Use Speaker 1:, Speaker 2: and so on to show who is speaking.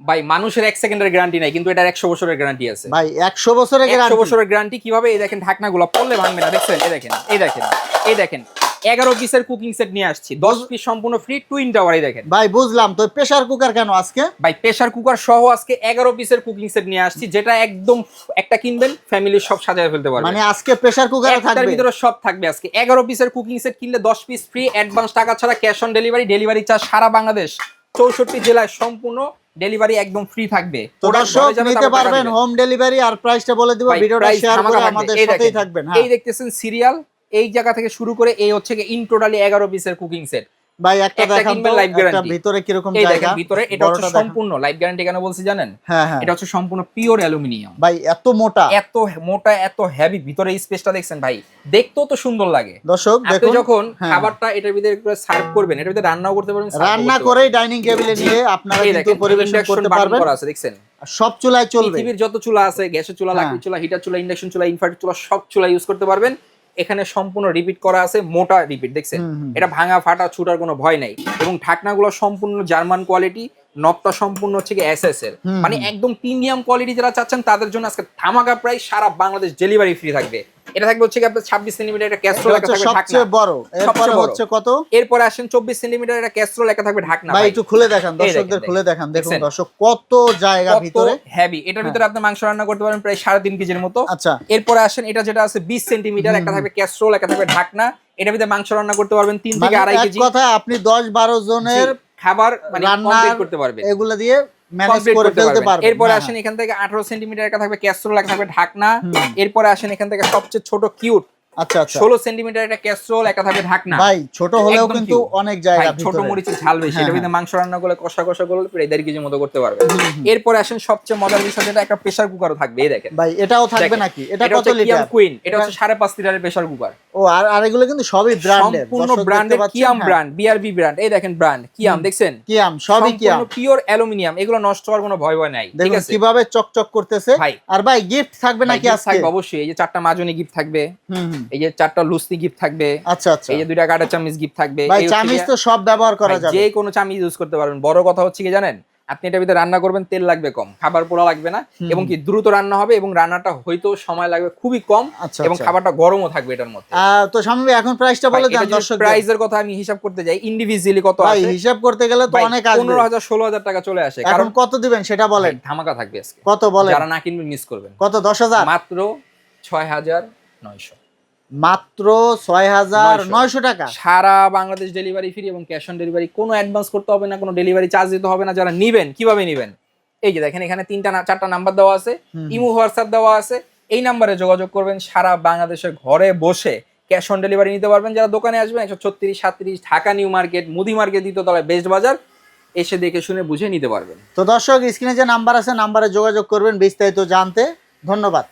Speaker 1: ভাই মানুষের এক সেকেন্ডের গ্যারান্টি নাই কিন্তু এটার একশো বছরের গ্যারান্টি আছে।
Speaker 2: ভাই একশো বছরের
Speaker 1: একশো বছরের গ্যারান্টি কীভাবে? এই দেখেন ঢাকনাগুলো পড়লে ভাঙবে না দেখছেন? এই দেখেন এই দেখেন এই দেখেন এগারো পিসের কুকিং সেট নিয়ে আসছি দশ পিস সম্পূর্ণ ফ্রি টুইন টাওয়ার এই দেখেন।
Speaker 2: ভাই বুঝলাম তো প্রেসার কুকার কেন আজকে?
Speaker 1: ভাই প্রেসার কুকার সহ আজকে এগারো পিসের কুকিং সেট নিয়ে আসছি যেটা একদম একটা কিনবেন ফ্যামিলির সব সাজায় ফেলতে পারবেন
Speaker 2: মানে আজকে প্রেসার কুকার থাকবে।
Speaker 1: ভিতরে সব থাকবে আজকে। এগারো পিসের কুকিং সেট কিনলে দশ পিস ফ্রি অ্যাডভান্স টাকা ছাড়া cash on delivery delivery charge সারা বাংলাদেশ চৌষট্টি জেলায় সম্পূর্ণ ডেলিভারি একদম ফ্রি থাকবে।
Speaker 2: দর্শক নিতে পারবেন হোম ডেলিভারি আর প্রাইসটা বলে দিব ভিডিওটা শেয়ার করে আমাদের
Speaker 1: এই
Speaker 2: সাথেই থাকবেন হ্যাঁ।
Speaker 1: এই দেখতেছেন সিরিয়াল এই জায়গা থেকে শুরু করে এই হচ্ছে ইন টোটালি এগারো পিসের কুকিং সেট
Speaker 2: ভাই একটা দেখান তো
Speaker 1: guarantee।
Speaker 2: ভিতরে কীরকম
Speaker 1: এই
Speaker 2: জায়গা?
Speaker 1: ভিতরে এটা হচ্ছে সম্পূর্ণ লাইফ গ্যারান্টি কেন বলছি জানেন?
Speaker 2: হ্যাঁ হ্যাঁ।
Speaker 1: এটা হচ্ছে সম্পূর্ণ পিওর অ্যালুমিনিয়াম
Speaker 2: ভাই এত মোটা।
Speaker 1: এত মোটা এত হেভি ভিতরে স্পেসটা দেখছেন ভাই? দেখতেও তো সুন্দর লাগে।
Speaker 2: দর্শক দেখুন।
Speaker 1: যখন
Speaker 2: হ্যাঁ।
Speaker 1: খাবারটা এটার ভিতরে সার্ভ করবেন এটার ভিতরে রান্নাও করতে পারবেন
Speaker 2: রান্না করেই ডাইনিং টেবিলে নিয়ে আপনারা কিন্তু পরিবেশন করতে পারবেন।
Speaker 1: করা আছে দেখছেন?
Speaker 2: আর সব চুলায় চলবে।
Speaker 1: পৃথিবীর যত চুলা আছে গ্যাসের চুলা
Speaker 2: হ্যাঁ।
Speaker 1: লাকড়ির চুলা হিটার চুলা ইন্ডাকশন চুলা ইনভার্টার চুলা সব চুলা ইউজ করতে পারবেন। এখানে সম্পূর্ণ রিপিট করা আছে মোটা রিপিট দেখছেন। এটা ভাঙা ফাটা ছুটার কোনো ভয় নাই। এবং ঢাকনাগুলো সম্পূর্ণ জার্মান কোয়ালিটি নবটা সম্পূর্ণ হচ্ছে এস এস এর মানে একদম প্রিমিয়াম কোয়ালিটি যারা চাচ্ছেন তাদের জন্য আজকে ধামাকা প্রায় সারা বাংলাদেশ ডেলিভারি ফ্রি থাকবে। এটা থাকবে হচ্ছে আপনার ছাব্বিশ সেন্টিমিটার একটা ক্যাস্ট্রোল থাকবে
Speaker 2: সবচেয়ে বড়। এরপরে হচ্ছে কত?
Speaker 1: এরপরে আসেন চব্বিশ সেন্টিমিটার একটা ক্যাস্ট্রোল একটা থাকবে ঢাকনা
Speaker 2: ভাই। একটু খুলে দেখান দর্শকদের খুলে দেখান দেখুন দর্শক কত জায়গা ভিতরে।
Speaker 1: হেভি এটার ভিতরে আপনি মাংস রান্না করতে পারবেন প্রায় সাড়ে তিন কেজির মতো।
Speaker 2: আচ্ছা।
Speaker 1: এরপরে আসেন এটা যেটা আছে বিশ সেন্টিমিটার একটা থাকবে ক্যাস্ট্রোল একটা থাকবে ঢাকনা। এটার ভিতরে মাংস রান্না করতে পারবেন তিন থেকে
Speaker 2: মানে
Speaker 1: আড়াই কেজি।
Speaker 2: কথায় আপনি দশ বারো জনের
Speaker 1: খাবার মানে করতে পারবেন।
Speaker 2: এগুলা দিয়ে ম্যানেজ করে ফেলতে
Speaker 1: পারবেন।
Speaker 2: পারবেন।
Speaker 1: এরপরে
Speaker 2: হ্যাঁ,
Speaker 1: আসেন এখান থেকে আঠারো সেন্টিমিটার একটা থাকবে ক্যাস্ট্রোল একটা থাকবে ঢাকনা। এরপরে আসেন এখান থেকে সবচেয়ে ছোট কিউট।
Speaker 2: আচ্ছা আচ্ছা।
Speaker 1: একটা একটা থাকবে ঢাকনা।
Speaker 2: ভাই ছোট হলেও কিন্তু অনেক জায়গা
Speaker 1: ভাই, ছোট মরিচের ঝাল বেশি।
Speaker 2: হ্যাঁ,
Speaker 1: মাংস রান্না করলে কষা কষা করলে প্রায় দেড় কেজির মতো করতে। এরপরে আসেন সবচেয়ে মজার বিষয় যেটা একটা প্রেসার কুকারও থাকবে এই দেখেন।
Speaker 2: ভাই এটাও থাকবে নাকি? এটা
Speaker 1: এটা
Speaker 2: কত লিটার
Speaker 1: কুইন এটা হচ্ছে সাড়ে পাঁচ লিটারের প্রেসার কুকার
Speaker 2: ও আর আর এগুলো কিন্তু সবই ব্র্যান্ডের
Speaker 1: সম্পূর্ণ ব্র্যান্ডের কিয়াম ব্র্যান্ড বিআরবি ব্র্যান্ড এই দেখেন ব্র্যান্ড কিয়াম দেখছেন?
Speaker 2: কিয়াম সবই কিয়াম।
Speaker 1: পিওর অ্যালুমিনিয়াম এগুলো নষ্ট হওয়ার কোনো ভয় ভয় নাই ঠিক আছে?
Speaker 2: কীভাবে চকচক করতেছে। আর ভাই গিফট থাকবে নাকি আজকে?
Speaker 1: থাকবে অবশ্যই এই যে চারটা মাজনি গিফট থাকবে এই যে চারটা লুসনি গিফট থাকবে
Speaker 2: আচ্ছা আচ্ছা।
Speaker 1: এই যে দুইটা কাটা চামিচ গিফট থাকবে
Speaker 2: ভাই
Speaker 1: গিয়ে-
Speaker 2: তো সব ব্যবহার করা যাবে।
Speaker 1: যে কোনো চামিচ ইউজ করতে পারবেন। বড় কথা হচ্ছে কি জানেন? আপনি এটার ভিতরে রান্না করবেন তেল লাগবে কম খাবার পোড়া লাগবে না এবং কি দ্রুত রান্না হবে এবং রান্নাটা হয়তো সময় লাগবে খুবই কম
Speaker 2: আচ্ছা
Speaker 1: এবং
Speaker 2: আচ্ছা।
Speaker 1: খাবারটা গরমও থাকবে এটার মধ্যে।
Speaker 2: তো স্বামী এখন প্রাইসটা বলে দেন দর্শক
Speaker 1: প্রাইসের কথা আমি হিসাব করতে যাই ইন্ডিভিজুয়ালি কত আছে?
Speaker 2: হিসাব করতে গেলে তো অনেক আসবে।
Speaker 1: পনেরো হাজার ষোলো হাজার টাকা চলে আসে কারণ
Speaker 2: কত দিবেন সেটা বলেন।
Speaker 1: ধামাকা থাকবে আজকে।
Speaker 2: কত বলেন?
Speaker 1: যারা না কিনবেন মিস করবেন।
Speaker 2: কত? দশ হাজার?
Speaker 1: মাত্র ছয় হাজার নয়শো।
Speaker 2: মাত্র ছয় হাজার
Speaker 1: নয়শো।
Speaker 2: টাকা।
Speaker 1: সারা বাংলাদেশ ডেলিভারি ফ্রি এবং ক্যাশ অন ডেলিভারি কোনো অ্যাডভান্স করতে হবে না কোনো ডেলিভারি চার্জ দিতে হবে না যারা নিবেন কীভাবে নিবেন? এই যে দেখেন এখানে তিনটা চারটা নাম্বার দেওয়া আছে। ইমো হোয়াটসঅ্যাপ দেওয়া আছে এই নাম্বারে যোগাযোগ করবেন সারা বাংলাদেশের ঘরে বসে ক্যাশ অন ডেলিভারি নিতে পারবেন। যারা দোকানে আসবেন একশো ছত্রিশ সাতত্রিশ ঢাকা নিউ মার্কেট মুদি মার্কেট দ্বিতীয়তলায় বেস্ট বাজার এসে দেখে শুনে বুঝে নিতে পারবেন।
Speaker 2: তো দর্শক স্ক্রিনে যে নাম্বার আছে নাম্বারে যোগাযোগ করবেন বিস্তারিত জানতে। ধন্যবাদ।